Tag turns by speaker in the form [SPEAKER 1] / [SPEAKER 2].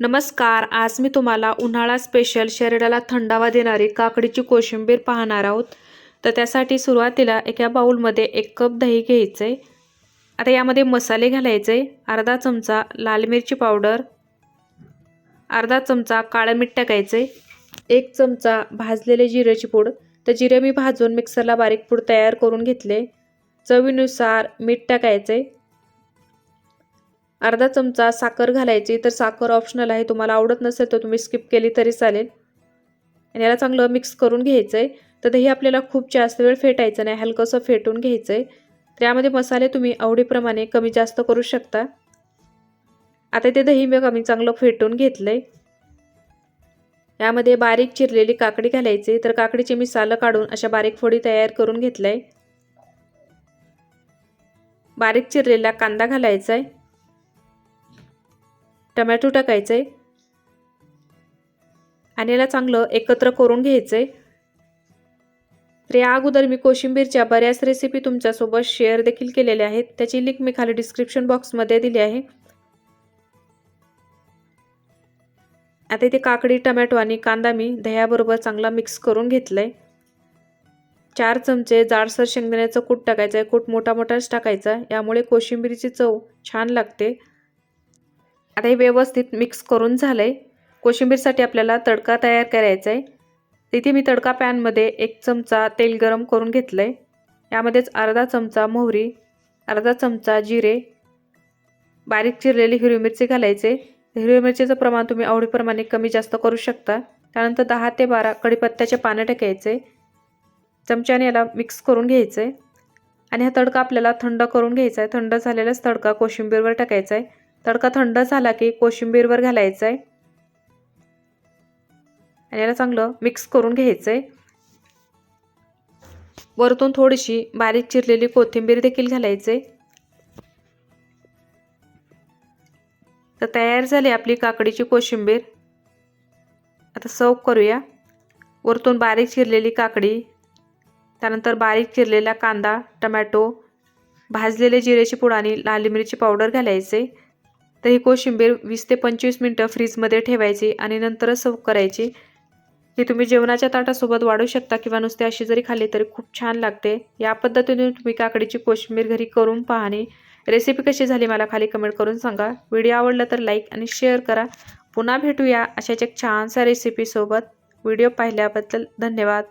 [SPEAKER 1] नमस्कार आज मी तुम्हाला उन्हाळा स्पेशल शरीराला थंडावा देणारी काकडीची कोशिंबीर पाहणार आहोत. तर त्यासाठी सुरुवातीला एका बाऊलमध्ये एक कप दही घ्यायचं. आहे आता यामध्ये मसाले घालायचे. अर्धा चमचा लाल मिरची पावडर. अर्धा चमचा काळं मीठ टाकायचे. एक चमचा भाजलेले जिऱ्याची पूड. तर जिरे मी भाजून मिक्सरला बारीक पूड तयार करून घेतले. चवीनुसार मीठ टाकायचे. अर्धा चमचा साखर घालायची तर साखर ऑप्शनल आहे. तुम्हाला आवडत नसेल तर तुम्ही स्किप केली तरी चालेल. आणि याला चांगलं मिक्स करून घ्यायचं आहे तर दही आपल्याला खूप जास्त वेळ फेटायचं नाही. हलकंसं फेटून घ्यायचं आहे तर यामध्ये मसाले तुम्ही आवडीप्रमाणे कमी जास्त करू शकता. आता ते दही मी कमी चांगलं फेटून घेतलं आहे यामध्ये बारीक चिरलेली काकडी घालायची. तर काकडीची मी सालं काढून अशा बारीक फोडी तयार करून घेतलं आहे बारीक चिरलेला कांदा घालायचा आहे टमॅटो टाकायचं. आहे आणि याला चांगलं एकत्र करून घ्यायचं. आहे तर या अगोदर मी कोशिंबीरच्या बऱ्याच रेसिपी तुमच्यासोबत शेअर देखील केलेल्या आहेत. त्याची लिंक मी खाली डिस्क्रिप्शन बॉक्समध्ये दिली आहे. आता इथे काकडी टमॅटो आणि कांदा मी दह्याबरोबर चांगला मिक्स करून घेतला आहे चार चमचे जाडसर शेंगदाण्याचं कूट टाकायचं आहे कूट मोठा मोठाच टाकायचा. यामुळे कोशिंबीरीची चव छान लागते. आता हे व्यवस्थित मिक्स करून झालं आहे कोशिंबीरसाठी आपल्याला तडका तयार करायचा आहे तिथे मी तडका पॅनमध्ये एक चमचा तेल गरम करून घेतलं आहे यामध्येच अर्धा चमचा मोहरी अर्धा चमचा जिरे बारीक चिरलेली हिरवी मिरची घालायचे हिरवी मिरचीचं प्रमाण तुम्ही आवडीप्रमाणे कमी जास्त करू शकता. त्यानंतर दहा ते बारा कढीपत्त्याचे पानं टाकायचे चमच्याने याला मिक्स करून घ्यायचं आहे आणि हा तडका आपल्याला थंड करून घ्यायचा आहे थंड झालेलाच तडका कोशिंबीरवर टाकायचा आहे तडका थंड झाला की कोशिंबीरवर घालायचा आहे आणि याला चांगलं मिक्स करून घ्यायचं आहे वरतून थोडीशी बारीक चिरलेली कोथिंबीर देखील घालायचे तर तयार झाली आपली काकडीची कोशिंबीर. आता सर्व करूया. वरतून बारीक चिरलेली काकडी त्यानंतर बारीक चिरलेला कांदा टमॅटो भाजलेले जिरेची पुडाणी आणि लाल मिरची पावडर घालायचे तर ही कोशिंबीर वीस ते पंचवीस मिनटं फ्रीजमध्ये ठेवायची आणि नंतरच सर्व करायची. ही तुम्ही जेवणाच्या ताटासोबत वाढू शकता किंवा नुसते अशी जरी खाल्ली तरी खूप छान लागते. या पद्धतीने तुम्ही काकडीची कोशिंबीर घरी करून पाहणे रेसिपी कशी झाली मला खाली कमेंट करून सांगा. व्हिडिओ आवडला तर लाईक आणि शेअर करा. पुन्हा भेटूया अशाच एक छानसा रेसिपीसोबत व्हिडिओ पाहिल्याबद्दल धन्यवाद.